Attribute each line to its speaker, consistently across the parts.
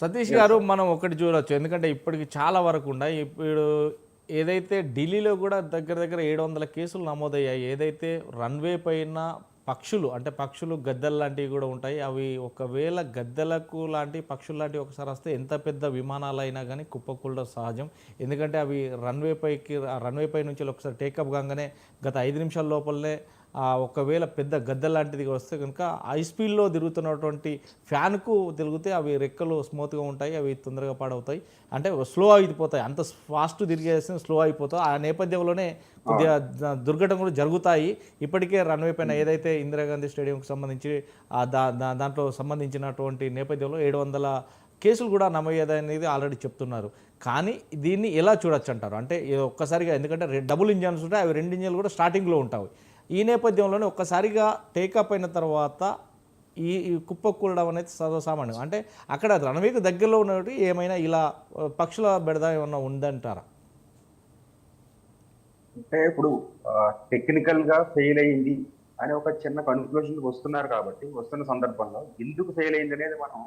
Speaker 1: సతీష్ గారు మనం ఒకటి చూడొచ్చు. ఎందుకంటే ఇప్పటికి చాలా వరకు ఉన్నాయి. ఇప్పుడు ఏదైతే ఢిల్లీలో కూడా దగ్గర దగ్గర ఏడు వందల కేసులు నమోదయ్యాయి. ఏదైతే రన్వే పైన పక్షులు అంటే పక్షులు గద్దెలు లాంటివి కూడా ఉంటాయి. అవి ఒకవేళ గద్దెలకు లాంటి పక్షులు లాంటివి ఒకసారి వస్తే ఎంత పెద్ద విమానాలు అయినా కానీ కుప్పకూడడం సహజం. ఎందుకంటే అవి రన్వే పైకి రన్వే పై నుంచి ఒకసారి టేకప్ కాగానే గత ఐదు నిమిషాల లోపలనే ఒకవేళ పెద్ద గద్దె లాంటిది వస్తే కనుక హై స్పీడ్లో తిరుగుతున్నటువంటి ఫ్యాన్కు తిరిగితే అవి రెక్కలు స్మూత్గా ఉంటాయి అవి తొందరగా పాడవుతాయి. అంటే స్లో అయిపోతాయి. అంత ఫాస్ట్ తిరిగేస్తే స్లో అయిపోతాయి. ఆ నేపథ్యంలోనే కొద్దిగా దుర్ఘటనలు కూడా జరుగుతాయి. ఇప్పటికే రన్వే పైన ఏదైతే ఇందిరాగాంధీ స్టేడియంకి సంబంధించి దాంట్లో సంబంధించినటువంటి నేపథ్యంలో ఏడు వందల కేసులు కూడా నమోదనేది ఆల్రెడీ చెప్తున్నారు. కానీ దీన్ని ఎలా చూడొచ్చు అంటారు? అంటే ఒక్కసారిగా ఎందుకంటే డబుల్ ఇంజన్స్ ఉంటాయి. అవి రెండు ఇంజన్లు కూడా స్టార్టింగ్లో ఉంటాయి. ఈ నేపథ్యంలోనే ఒక్కసారిగా టేకప్ అయిన తర్వాత ఈ కుప్ప కూడడం అనేది సర్వసామాన్యం. అంటే అక్కడ రణవీకి దగ్గరలో ఉన్నటువంటి ఏమైనా ఇలా పక్షుల బెడద ఏమన్నా ఉందంటారా?
Speaker 2: అంటే ఇప్పుడు టెక్నికల్గా ఫెయిల్ అయింది అని ఒక చిన్న కన్క్లూషన్ వస్తున్నారు కాబట్టి వస్తున్న సందర్భంలో ఎందుకు ఫెయిల్ అయింది అనేది మనం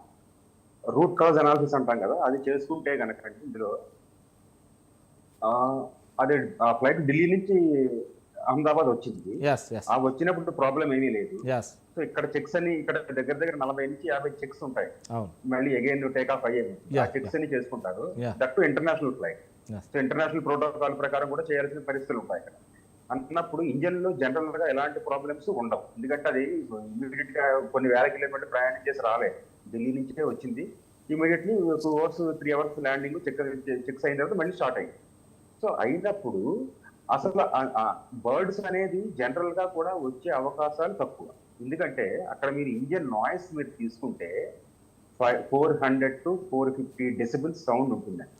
Speaker 2: రూట్ కాజ్ అనాలిసిస్ అంటాం కదా అది చేసుకుంటే కనుక ఇందులో అది అదే ఆ ఫ్లైట్ ఢిల్లీ నుంచి అహ్మదాబాద్ వచ్చింది. ఆ వచ్చినప్పుడు ప్రాబ్లం ఏమీ లేదు. సో ఇక్కడ చెక్స్ అని ఇక్కడ దగ్గర దగ్గర నలభై నుంచి యాభై చెక్స్ ఉంటాయి. మళ్ళీ అగైన్ టేక్ ఆఫ్ అయ్యేది ఆ చెక్స్ అని చేసుకుంటారు. That international flight. So international protocol ప్రకారం కూడా చేయాల్సిన పరిస్థితులు ఉంటాయి ఇక్కడ. అన్నప్పుడు ఇంజన్లో జనరల్గా ఎలాంటి ప్రాబ్లమ్స్ ఉండవు. ఎందుకంటే అది ఇమీడియట్గా కొన్ని వేల కిలోమీటర్ ప్రయాణం చేసి రాలేదు. ఢిల్లీ నుంచే వచ్చింది. Immediately two hours three hours landing check checks అయిన తర్వాత మళ్ళీ స్టార్ట్ అయింది సో అయినప్పుడు అసలు బర్డ్స్ అనేది జనరల్గా కూడా వచ్చే అవకాశాలు తక్కువ. ఎందుకంటే అక్కడ మీరు ఇంజన్ నాయిస్ మీరు తీసుకుంటే four hundred to four fifty decibels sound ఉంటుందండి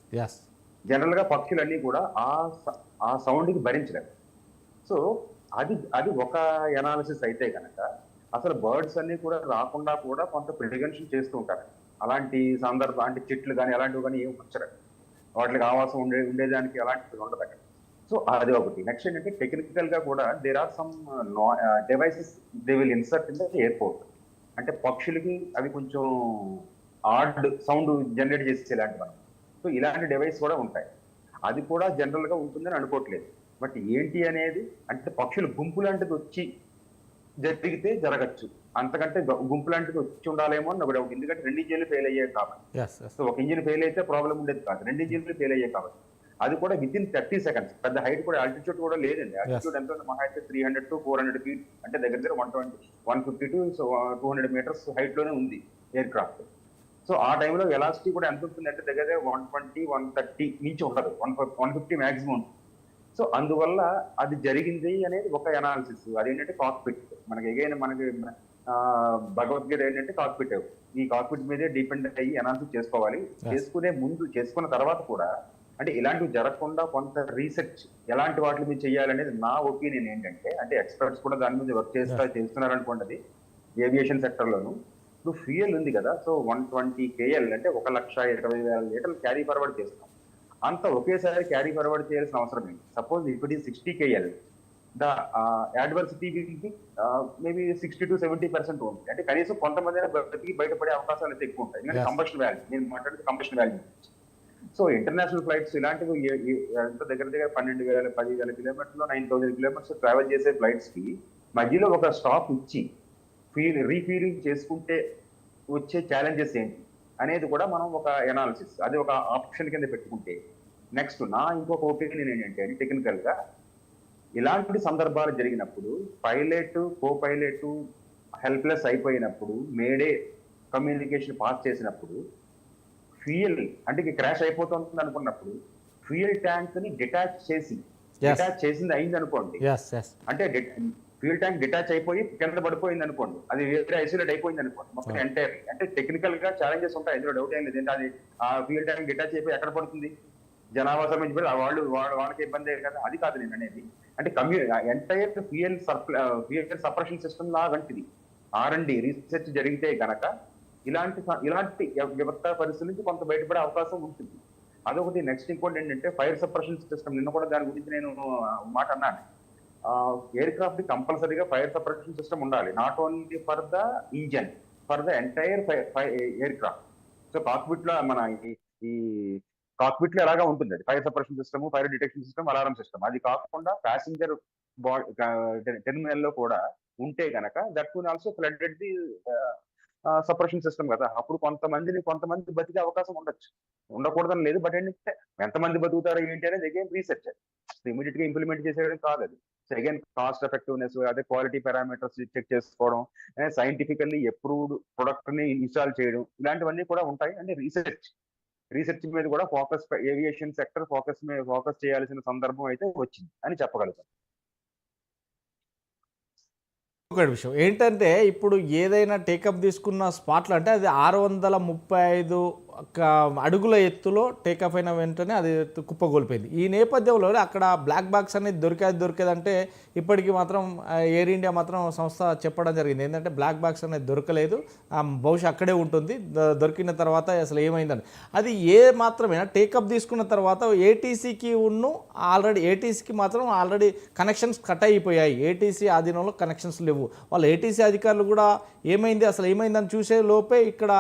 Speaker 2: జనరల్గా పక్షులన్నీ కూడా ఆ ఆ సౌండ్కి భరించలేవు. సో అది అది ఒక ఎనాలిసిస్ అయితే కనుక అసలు బర్డ్స్ అన్ని కూడా రాకుండా కూడా కొంత ప్రివెన్షన్ చేస్తూ ఉంటారు. అలాంటి సందర్భం అంటే చెట్లు కానీ అలాంటివి కానీ ఏమి ఉంచరు వాటికి ఆవాసం ఉండే ఉండేదానికి అలాంటివి ఉండదు అక్కడ. సో అది ఒకటి. నెక్స్ట్ ఏంటంటే టెక్నికల్గా కూడా there are some devices they will insert in the airport అంటే పక్షులకి అవి కొంచెం ఆర్డ్ సౌండ్ జనరేట్ చేసేలాంటి మనం సో ఇలాంటి డివైస్ కూడా ఉంటాయి. అది కూడా జనరల్గా ఉంటుందని అనుకోవట్లేదు. బట్ ఏంటి అనేది అంటే పక్షులు గుంపు లాంటిది వచ్చి జరిగితే జరగచ్చు. అంతకంటే గుంపు లాంటిది వచ్చి ఉండాలేమో అని ఒక డౌట్ ఎందుకంటే రెండు ఇంజిన్లు ఫెయిల్ అయ్యాయి కాబట్టి. సో ఒక ఇంజిన్ ఫెయిల్ అయితే ప్రాబ్లం ఉండేది కాదు. రెండు ఇంజిన్లు ఫెయిల్ అయ్యాయి కాబట్టి. అది కూడా విత్ ఇన్ థర్టీ సెకండ్స్ పెద్ద హైట్ కూడా ఆల్టిట్యూడ్ కూడా లేదండి. ఆల్టిట్యూడ్ ఎంత ఉంది? మహా అయితే three hundred to four hundred feet అంటే దగ్గర దగ్గర one twenty one fifty to two hundred metres హైట్లోనే ఉంది ఎయిర్ క్రాఫ్ట్ సో ఆ టైంలో వెలాసిటీ కూడా ఎంత ఉంటుంది అంటే దగ్గర దగ్గర వన్ ట్వంటీ వన్ థర్టీ నుంచి ఉండదు one one fifty maximum so అందువల్ల అది జరిగింది అనేది ఒక అనాలిసిస్ అదేంటంటే కాక్పిట్ మనకి ఎగైన్ మనకి ఆ, భగవద్గీత ఏంటంటే కాక్పిట్ ఈ కాక్పిట్ మీదే డిపెండ్ అయ్యి అనాలిసిస్ చేసుకోవాలి. చేసుకునే ముందు చేసుకున్న తర్వాత కూడా అంటే ఇలాంటివి జరగకుండా కొంత రీసెర్చ్ ఎలాంటి వాటి మీద చేయాలనేది నా ఒపీనియన్ ఏంటంటే అంటే ఎక్స్పర్ట్స్ కూడా దాని మీద వర్క్ చేస్తా చేస్తున్నారు అనుకోండి ఏవియేషన్ సెక్టర్ లోను. ఇప్పుడు ఫ్యూయల్ ఉంది కదా సో వన్ ట్వంటీ కేఎల్ అంటే ఒక లక్ష ఇరవై వేల లీటర్లు క్యారీ ఫార్వర్డ్ చేస్తాం. అంత ఒకేసారి క్యారీ ఫార్వర్డ్ చేయాల్సిన అవసరం ఏంటి? సపోజ్ ఇప్పుడు sixty KL the adversity maybe sixty to seventy percent ఉంది అంటే కనీసం కొంతమంది బతికి బయటపడే అవకాశాలు అయితే ఎక్కువ ఉంటాయి. కంబషన్ వాల్యూ నేను మాట్లాడితే combustion value so international flights ఇలాంటివి ఎంత దగ్గర దగ్గర పన్నెండు వేల పది వేల కిలోమీటర్లు నైన్ థౌసండ్ కిలోమీటర్స్ ట్రావెల్ చేసే ఫ్లైట్స్కి మధ్యలో ఒక స్టాప్ ఇచ్చి ఫీల్ రీఫీలింగ్ చేసుకుంటే వచ్చే ఛాలెంజెస్ ఏంటి? అనేది కూడా మనం ఒక ఎనాలిసిస్ అది ఒక ఆప్షన్ కింద పెట్టుకుంటే. నెక్స్ట్ నా ఇంకొక ఒపీనియన్ ఏంటంటే టెక్నికల్ టెక్నికల్గా ఇలాంటి సందర్భాలు జరిగినప్పుడు పైలట్ కో పైలట్ హెల్ప్లెస్ అయిపోయినప్పుడు మేడే కమ్యూనికేషన్ పాస్ చేసినప్పుడు ఫ్యూయల్ అంటే క్రాష్ అయిపోతుంది అనుకున్నప్పుడు ఫ్యూయల్ ట్యాంక్ని డిటాచ్ చేసి. డిటాచ్ చేసింది అయింది అనుకోండి అంటే ఫ్యూల్ ట్యాంక్ డిటాచ్ అయిపోయి కింద పడిపోయింది అనుకోండి. అది వేరే ఐసోలేట్ అయిపోయింది అనుకోండి. మొత్తం. ఎంటైర్ అంటే టెక్నికల్గా ఛాలెంజెస్ ఉంటాయి. ఇందులో డౌట్ ఏం లేదు. ఏంటి అది? ఆ ఫ్యూల్ ట్యాంక్ డిటాచ్ అయిపోయి ఎక్కడ పడుతుంది? జనావాసం నుంచి పడి ఆ వాళ్ళు వాళ్ళ వాళ్ళకి ఇబ్బంది కదా. అది కాదు నేను అనేది. అంటే కమ్యూ entire fuel fuel separation system లాగంటిది R and D research జరిగితే గనక ఇలాంటి ఇలాంటి వ్యవస్థ పరిస్థితి నుంచి కొంత బయటపడే అవకాశం ఉంటుంది. అదొకటి నెక్స్ట్ ఇంకోటి ఏంటంటే ఫైర్ సపరేషన్ సిస్టమ్ నిన్న కూడా దాని గురించి నేను మాట అన్నాను. ఎయిర్ క్రాఫ్ట్ కంపల్సరీగా ఫైర్ సపరేషన్ సిస్టమ్ ఉండాలి. Not only for the engine for the entire aircraft so కాక్పిట్లో మన ఈ- ఈ కాక్పిట్లో ఎలాగా ఉంటుంది అది? Fire separation system fire detection system alarm system అది కాకుండా ప్యాసింజర్ టెర్మినల్లో కూడా ఉంటే గనక that can also flooded the separation system కదా. అప్పుడు కొంతమందిని కొంతమంది బతికే అవకాశం ఉండొచ్చు. ఉండకూడదని లేదు బట్ ఏంటంటే ఎంతమంది బతుకుతారో ఏంటి అనేది అగైన్ రీసెర్చ్ ఇమీడియట్గా ఇంప్లిమెంట్ చేసేయడం కాదు అది. సో అగైన్ కాస్ట్ ఎఫెక్టివ్నెస్ అదే క్వాలిటీ పారామీటర్స్ చెక్ చేసుకోవడం సైంటిఫికల్లీ ఎప్రూవ్డ్ ప్రొడక్ట్ని ఇన్స్టాల్ చేయడం ఇలాంటివన్నీ కూడా ఉంటాయి. అంటే రీసెర్చ్ రీసెర్చ్ మీద కూడా ఫోకస్ ఏవియేషన్ సెక్టర్ ఫోకస్ మీద ఫోకస్ చేయాల్సిన సందర్భం అయితే వచ్చింది అని చెప్పగలుగుతాం.
Speaker 1: ఒకటి విషయం. ఏంటంటే ఇప్పుడు ఏదైనా టేకప్ తీసుకున్న స్పాట్లు అంటే అది ఆరు వందల ముప్పై ఐదు అడుగుల ఎత్తులో టేకప్ అయిన వెంటనే అది కుప్పగోల్పోయింది. ఈ నేపథ్యంలో అక్కడ బ్లాక్ బాక్స్ అనేది దొరికేది దొరికేదంటే ఇప్పటికీ మాత్రం ఎయిర్ ఇండియా మాత్రం సంస్థ చెప్పడం జరిగింది. ఏంటంటే బ్లాక్ బాక్స్ అనేది దొరకలేదు. బహుశా అక్కడే ఉంటుంది. దొరికిన తర్వాత అసలు ఏమైందని. అది ఏ మాత్రమేనా టేకప్ తీసుకున్న తర్వాత ఏటీసీకి ఉన్ను ఆల్రెడీ ఏటీసీకి మాత్రం ఆల్రెడీ కనెక్షన్స్ కట్ అయిపోయాయి. ఏటీసీ ఆధీనంలో కనెక్షన్స్ లేవు. వాళ్ళు ఏటీసీ అధికారులు కూడా ఏమైంది అసలు ఏమైందని చూసే లోపే ఇక్కడ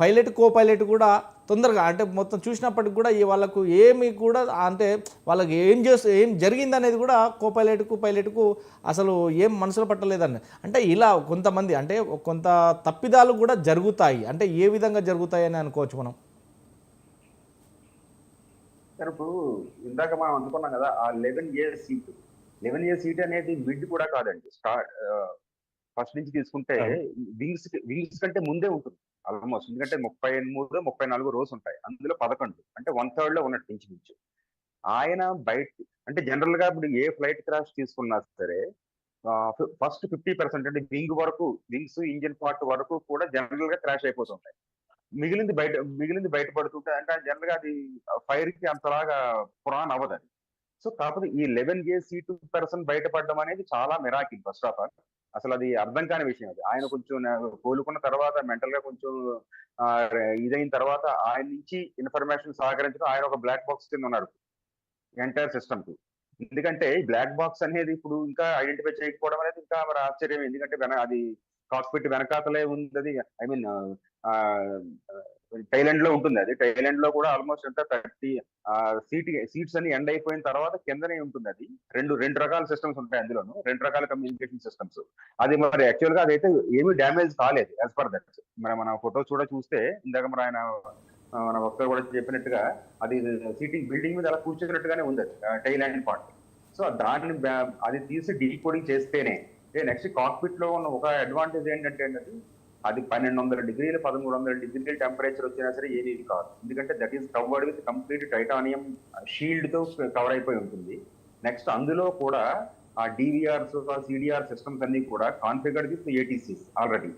Speaker 1: పైలట్ కో పైలట్ కూడా తొందరగా అంటే మొత్తం చూసినప్పటికి కూడా ఈ వాళ్ళకు ఏమి కూడా అంటే వాళ్ళకి ఏం చేస్తూ ఏం జరిగింది అనేది కూడా కో పైలట్కు పైలట్కు అసలు ఏం మనసులో పట్టలేదండి. అంటే ఇలా కొంతమంది అంటే కొంత తప్పిదాలు కూడా జరుగుతాయి. అంటే ఏ విధంగా జరుగుతాయి అని అనుకోవచ్చు మనం?
Speaker 2: ఇప్పుడు ఇందాక మనం అనుకున్నాం కదా ఆ eleven year seat. Eleven year seat అనేది మిడ్ కూడా కాదండి. స్టార్ట్ ఫస్ట్ నుంచి తీసుకుంటే వింగ్స్ వింగ్స్ కంటే ముందే ఉంటుంది. ఆల్మోస్ట్ ఎందుకంటే ముప్పై మూడు ముప్పై నాలుగు రోజు ఉంటాయి. అందులో పదకొండు. అంటే వన్ థర్డ్లో ఉన్నట్టు ఇంచుమించు ఆయన బయట అంటే జనరల్గా ఇప్పుడు ఏ ఫ్లైట్ క్రాష్ తీసుకున్నా సరే ఫస్ట్ ఫిఫ్టీ పర్సెంట్ అంటే వింగ్ వరకు వింగ్స్ ఇంజిన్ పార్ట్ వరకు కూడా జనరల్గా క్రాష్ అయిపోతుంటాయి. మిగిలింది బయట మిగిలింది బయటపడుతుంటే అంటే జనరల్గా అది ఫైర్కి అంతలాగా పురాణ అవ్వదు అది. సో కాకపోతే ఈ లెవెన్ ఏ సీటు పర్సన్ బయటపడడం అనేది చాలా మిరాకిల్ ఫస్ట్ ఆఫ్ ఆల్. అసలు అది అర్థం కాని విషయం అది. ఆయన కొంచెం కోలుకున్న తర్వాత మెంటల్గా కొంచెం ఇదైన తర్వాత ఆయన నుంచి ఇన్ఫర్మేషన్ సహకరించడం ఆయన ఒక బ్లాక్ బాక్స్ కింద ఉన్నారు. ఎంటైర్ సిస్టమ్కి ఎందుకంటే బ్లాక్ బాక్స్ అనేది ఇప్పుడు ఇంకా ఐడెంటిఫై చేయకపోవడం అనేది ఇంకా మరి ఆశ్చర్యం ఎందుకంటే అది కాక్పిట్ వెనకాతలే ఉంది అది ఐ మీన్ థైలాండ్లో ఉంటుంది అది. థైలాండ్లో కూడా ఆల్మోస్ట్ అంతా థర్టీ సీట్ సీట్స్ అన్ని ఎండ్ అయిపోయిన తర్వాత కిందనే ఉంటుంది అది. రెండు రెండు రకాల సిస్టమ్స్ ఉంటాయి అందులోను. రెండు రకాల కమ్యూనికేషన్ సిస్టమ్స్ అది మరి యాక్చువల్గా అదైతే ఏమీ డ్యామేజ్ కాలేదు యాజ్ పర్ దట్ మరి మన ఫొటోస్ కూడా చూస్తే ఇందాక మరి ఆయన మన వక్త కూడా చెప్పినట్టుగా అది సీటింగ్ బిల్డింగ్ మీద అలా కూర్చున్నట్టుగానే ఉంది అది టైలాండ్ పార్ట్ సో దాన్ని అది తీసి డీకోడింగ్ చేస్తేనే నెక్స్ట్ కాక్పిట్లో ఉన్న ఒక అడ్వాంటేజ్ ఏంటంటే అది అది పన్నెండు వందల డిగ్రీలు పదమూడు వందల డిగ్రీల టెంపరేచర్ వచ్చినా సరే ఏమీ కాదు. ఎందుకంటే that is covered with complete titanium షీల్డ్తో cover అయిపోయి ఉంటుంది. నెక్స్ట్ అందులో కూడా ఆ డివిఆర్స్ సిడిఆర్ సిస్టమ్స్ అన్ని కూడా configured with ATCs already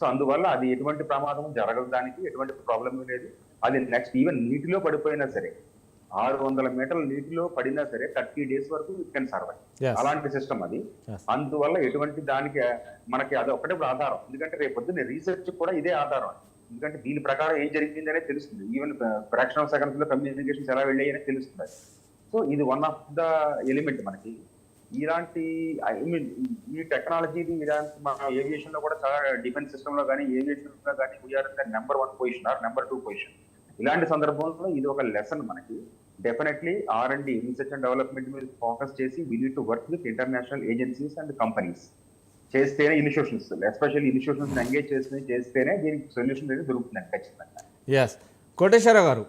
Speaker 2: so అందువల్ల అది ఎటువంటి ప్రమాదం జరగదు దానికి ఎటువంటి ప్రాబ్లం లేదు. అది నెక్స్ట్ ఈవెన్ నీటిలో పడిపోయినా సరే ఆరు వందల మీటర్ల నీటిలో పడినా సరే థర్టీ డేస్ వరకు ఇట్ కెన్ సర్వైవ్. అలాంటి సిస్టమ్ అది. అందువల్ల ఎటువంటి దానికి మనకి అది ఇప్పుడు ఆధారం. ఎందుకంటే రేపు పొద్దున్న రీసెర్చ్ కూడా ఇదే ఆధారం ఎందుకంటే దీని ప్రకారం ఏం జరిగింది అనేది తెలుస్తుంది. ఈవెన్ ఫ్రాక్షన్ ఆఫ్ సెకండ్స్లో కమ్యూనికేషన్స్ ఎలా వెళ్ళాయి అనేది తెలుస్తుంది సో ఇది వన్ ఆఫ్ ద ఎలిమెంట్ మనకి. ఇలాంటి ఐ మీన్ ఈ టెక్నాలజీ ఇలాంటి మన ఏవియేషన్లో కూడా చాలా డిఫెన్స్ సిస్టమ్లో కానీ ఏవియేషన్లో కానీ we are number one position or number two position ఇలాంటి సందర్భంలో ఇది ఒక లెసన్ మనకి. Definitely R and D research and development మీద ఫోకస్ చేసి we need to work with international agencies and companies చేస్తేనే ఇన్స్టిట్యూషన్స్ ఎస్పెషల్ ఇన్స్టిట్యూషన్స్ ఎంగేజ్ చేస్తే చేస్తేనే దీనికి సొల్యూషన్ అనేది దొరుకుతుంది ఖచ్చితంగా.
Speaker 1: ఎస్ కోటేశ్వరరావు గారు.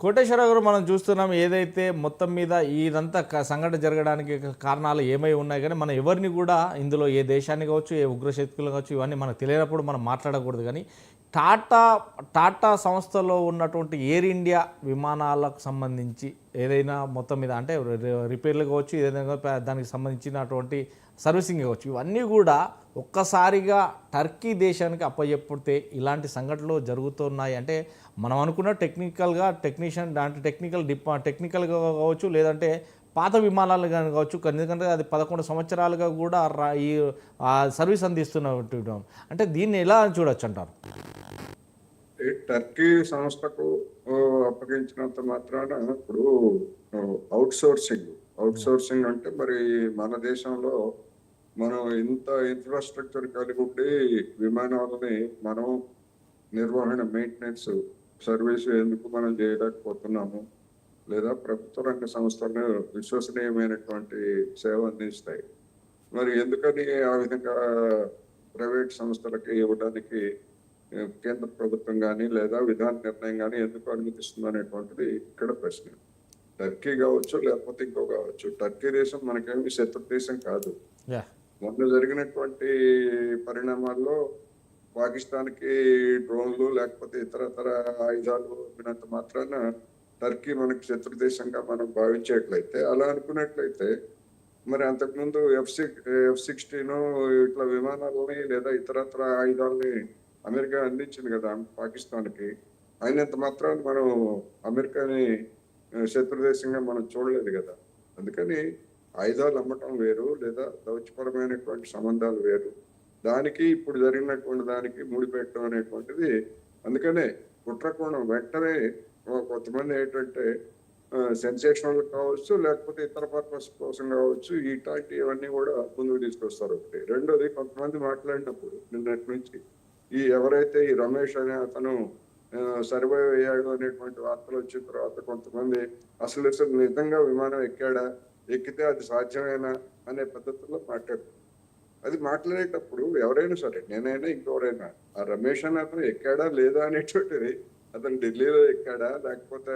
Speaker 1: కోటేశ్వరరావు గారు మనం చూస్తున్నాం ఏదైతే మొత్తం మీద ఇదంతా సంఘటన జరగడానికి కారణాలు ఏమై ఉన్నాయి కానీ మనం ఎవరిని కూడా ఇందులో ఏ దేశాన్ని కావచ్చు ఏ ఉగ్రశక్తులు కావచ్చు ఇవన్నీ మనకు తెలియనప్పుడు మనం మాట్లాడకూడదు కానీ టాటా టాటా సంస్థలో ఉన్నటువంటి ఎయిర్ ఇండియా విమానాలకు సంబంధించి ఏదైనా మొత్తం మీద అంటే రిపేర్లు కావచ్చు ఏదైనా దానికి సంబంధించినటువంటి సర్వీసింగ్ కావచ్చు ఇవన్నీ కూడా ఒక్కసారిగా టర్కీ దేశానికి అప్పచెప్పితే ఇలాంటి సంఘటనలు జరుగుతున్నాయి. అంటే మనం అనుకున్న టెక్నికల్గా టెక్నీషియన్ దాంట్లో టెక్నికల్ డిపా టెక్నికల్గా కావచ్చు లేదంటే పాత విమానాలు కానీ కావచ్చు కానీ ఎందుకంటే అది పదకొండు సంవత్సరాలుగా కూడా రా- ఈ సర్వీస్ అందిస్తున్నట్టు అంటే దీన్ని ఎలా చూడొచ్చు అంటారు?
Speaker 3: ఈ టర్కీ సంస్థకు అప్పగించినంత మాత్రాన ఇప్పుడు అవుట్ సోర్సింగ్ అవుట్ సోర్సింగ్ అంటే మరి మన దేశంలో మనం ఇంత ఇన్ఫ్రాస్ట్రక్చర్ కలిగి ఉండి విమానాలని మనం నిర్వహణ మెయింటెనెన్స్ సర్వీస్ ఎందుకు మనం చేయలేకపోతున్నాము? లేదా ప్రభుత్వ రంగ సంస్థలు విశ్వసనీయమైనటువంటి సేవ అందిస్తాయి. మరి ఎందుకని ఆ విధంగా ప్రైవేట్ సంస్థలకి ఇవ్వడానికి కేంద్ర ప్రభుత్వం కానీ లేదా విధాన నిర్ణయం కానీ ఎందుకు అనుమతిస్తుంది అనేటువంటిది ఇక్కడ ప్రశ్న. టర్కీ కావచ్చు లేకపోతే ఇంకో కావచ్చు. టర్కీ దేశం మనకేమి శత్రు దేశం కాదు. మొన్న జరిగినటువంటి పరిణామాల్లో పాకిస్తాన్కి డ్రోన్లు లేకపోతే ఇతరతర ఆయుధాలు ఇవ్వనంత మాత్రాన టర్కీ మనకి శత్రు దేశంగా మనం భావించేట్లయితే అలా అనుకున్నట్లయితే మరి అంతకుముందు ఎఫ్ సిక్ ఎఫ్ సిక్స్టీన్ ఇట్లా విమానాలని లేదా ఇతరత్ర ఆయుధాలని అమెరికా అందించింది కదా పాకిస్తాన్కి. అయినంత మాత్రాన్ని మనం అమెరికాని శత్రు దేశంగా మనం చూడలేదు కదా. అందుకని ఆయుధాలు అమ్మటం వేరు లేదా దౌత్యపరమైనటువంటి సంబంధాలు వేరు. దానికి ఇప్పుడు జరిగినటువంటి దానికి ముడిపెట్టడం అనేటువంటిది అందుకనే కుట్రకోణం వెంటనే కొంతమంది ఏంటంటే సెన్సేషనల్ కావచ్చు లేకపోతే ఇతర పర్పస్ కోసం కావచ్చు ఇట్లాంటివన్నీ కూడా ముందుకు తీసుకొస్తారు ఒకటి. రెండోది కొంతమంది మాట్లాడినప్పుడు నిన్నటి నుంచి ఈ ఎవరైతే ఈ రమేష్ అనే అతను సర్వైవ్ అయ్యాడు అనేటువంటి వార్తలు వచ్చిన తర్వాత కొంతమంది అసలు అసలు నిజంగా విమానం ఎక్కాడా? ఎక్కితే అది సాధ్యమేనా? అనే పద్ధతిలో మాట్లాడుతారు. అది మాట్లాడేటప్పుడు ఎవరైనా సరే నేనైనా ఇంకెవరైనా ఆ రమేష్ అనే అతను ఎక్కాడా లేదా? అనేటువంటిది అతను ఢిల్లీలో ఎక్కాడా లేకపోతే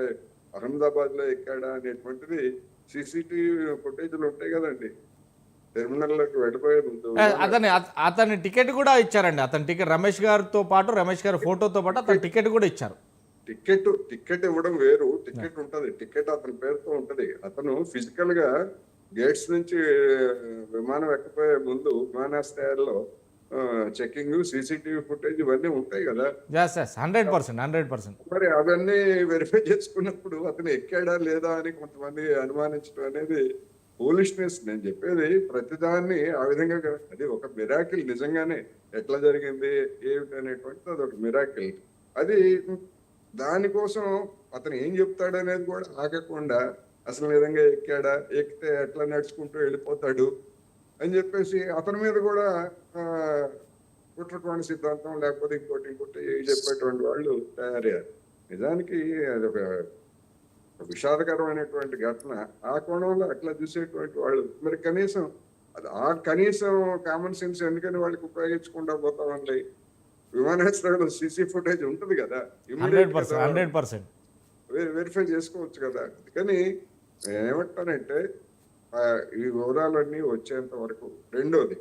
Speaker 3: అహ్మదాబాద్లో ఎక్కాడా అనేటువంటిది సీసీటీవీ ఫుటేజ్లు ఉంటాయి కదండి. టెర్మినల్లోకి వెళ్ళిపోయే ముందు
Speaker 1: అతని అత- అతని టికెట్ కూడా ఇచ్చారండి. అతని టికెట్ రమేష్ గారితో పాటు రమేష్ గారి ఫోటోతో పాటు అతని టికెట్ కూడా ఇచ్చారు.
Speaker 3: టికెట్ టికెట్ ఇవ్వడం వేరు. టికెట్ ఉంటది. టికెట్ అతని పేరుతో ఉంటది. అతను ఫిజికల్గా గేట్స్ నుంచి విమానం ఎక్కిపోయే ముందు విమానాశ్రయాల్లో చెకింగ్ సీసీటీవీ ఫుటేజ్ ఇవన్నీ ఉంటాయి కదా.
Speaker 1: హండ్రెడ్ పర్సెంట్ హండ్రెడ్ పర్సెంట్
Speaker 3: మరి అవన్నీ వెరిఫై చేసుకున్నప్పుడు అతను ఎక్కాడా లేదా అని కొంతమంది అనుమానించడం అనేది పోలిష్నెస్ నేను చెప్పేది ప్రతిదాన్ని ఆ విధంగా. అది ఒక మిరాకిల్ నిజంగానే. ఎట్లా జరిగింది ఏమిటి అనేటువంటిది అది ఒక మిరాకిల్ అది దానికోసం అతను ఏం చెప్తాడు అనేది కూడా ఆగకుండా అసలు నిజంగా ఎక్కాడా ఎక్కితే ఎట్లా నడుచుకుంటూ వెళ్ళిపోతాడు అని చెప్పేసి అతని మీద కూడా కుట్రకోణ సిద్ధాంతం లేకపోతే ఇంకోటి ఇంకోటి చెప్పేటువంటి వాళ్ళు తయారయ్యారు. నిజానికి అది ఒక విషాదకరమైనటువంటి ఘటన. ఆ కోణంలో అట్లా చూసేటువంటి వాళ్ళు మరి కనీసం అది ఆ కనీసం కామన్ సెన్స్ ఎందుకని వాళ్ళకి ఉపయోగించకుండా పోతామండి? విమానాశ్రయంలో సీసీ ఫుటేజ్ ఉంటుంది కదా
Speaker 1: హండ్రెడ్ పర్సెంట్
Speaker 3: వెరిఫై చేసుకోవచ్చు కదా. అందుకని నేను ఏమంటానంటే ఆ, ఈ వివరాలన్నీ వచ్చేంత వరకు రెండోది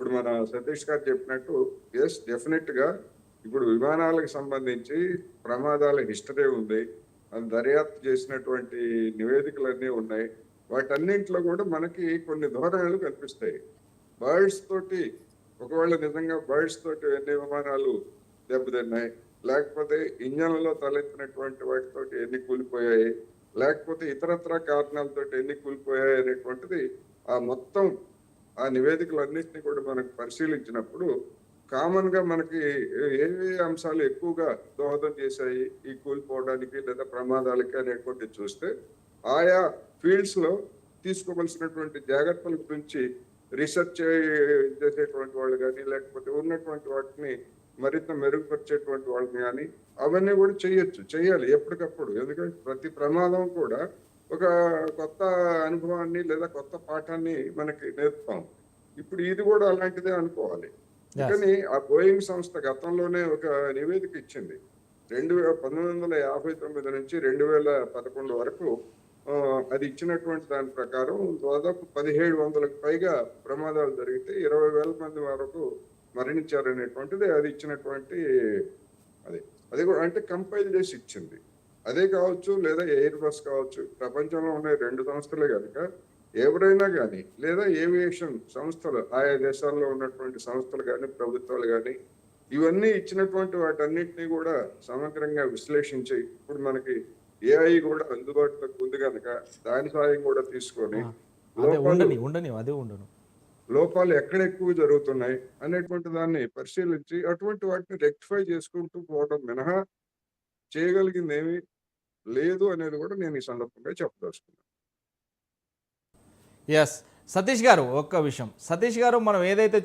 Speaker 3: ఇప్పుడు మన సతీష్ గారు చెప్పినట్టు ఎస్ డెఫినెట్గా ఇప్పుడు విమానాలకు సంబంధించి ప్రమాదాల హిస్టరీ ఉంది. అది దర్యాప్తు చేసినటువంటి నివేదికలన్నీ ఉన్నాయి. వాటన్నింటిలో కూడా మనకి కొన్ని ధోరణులు కనిపిస్తాయి. బర్డ్స్ తోటి ఒకవేళ నిజంగా బర్డ్స్ తోటి ఎన్ని విమానాలు దెబ్బతిన్నాయి లేకపోతే ఇంజన్లలో తలెత్తినటువంటి వాటితోటి ఎన్ని కూలిపోయాయి లేకపోతే ఇతరత్ర కారణాలతో ఎన్ని కూలిపోయాయి అనేటువంటిది ఆ మొత్తం ఆ నివేదికలన్నింటినీ కూడా మనకు పరిశీలించినప్పుడు కామన్గా మనకి ఏ- ఏ అంశాలు ఎక్కువగా దోహదం చేశాయి ఈ కూలిపోవడానికి లేదా ప్రమాదాలకి అనేటువంటి చూస్తే ఆయా ఫీల్డ్స్లో తీసుకోవలసినటువంటి జాగ్రత్తల గురించి రీసెర్చ్ చేసేటువంటి వాళ్ళు కానీ లేకపోతే ఉన్నటువంటి వాటిని మరింత మెరుగుపరిచేటువంటి వాళ్ళని కానీ అవన్నీ కూడా చేయొచ్చు చేయాలి ఎప్పటికప్పుడు. ఎందుకంటే ప్రతి ప్రమాదం కూడా ఒక కొత్త అనుభవాన్ని లేదా కొత్త పాఠాన్ని మనకి నేర్పుతాం. ఇప్పుడు ఇది కూడా అలాంటిదే అనుకోవాలి. కానీ ఆ బోయింగ్ సంస్థ గతంలోనే ఒక నివేదిక ఇచ్చింది. రెండు వేల పంతొమ్మిది వందల యాభై తొమ్మిది నుంచి రెండు వేల పదకొండు వరకు అది ఇచ్చినటువంటి దాని ప్రకారం దాదాపు పదిహేడు వందలకు పైగా ప్రమాదాలు జరిగితే ఇరవై వేల మంది వరకు మరణించారనేటువంటిది అది ఇచ్చినటువంటి అది అది కూడా అంటే కంపైల్ చేసి ఇచ్చింది. అదే కావచ్చు లేదా ఎయిర్ బస్ కావచ్చు ప్రపంచంలో ఉన్న రెండు సంస్థలే కనుక ఎవరైనా కానీ లేదా ఏవియేషన్ సంస్థలు ఆయా దేశాల్లో ఉన్నటువంటి సంస్థలు కానీ ప్రభుత్వాలు కానీ ఇవన్నీ ఇచ్చినటువంటి వాటన్నిటిని కూడా సమగ్రంగా విశ్లేషించి ఇప్పుడు మనకి ఏఐ కూడా అందుబాటులోకి ఉంది కనుక దాని సాయం కూడా తీసుకొని లోపాలు ఎక్కడ ఎక్కువ జరుగుతున్నాయి అనేటువంటి దాన్ని పరిశీలించి అటువంటి వాటిని రెక్టిఫై చేసుకుంటూ పోవడం మినహా చేయగలిగింది ఏమీ? లేదు అనేది కూడా నేను ఈ సందర్భంగా చెప్పదలుచుకున్నాను.
Speaker 1: ఎస్ సతీష్ గారు ఒక్క విషయం. సతీష్ గారు మనం ఏదైతే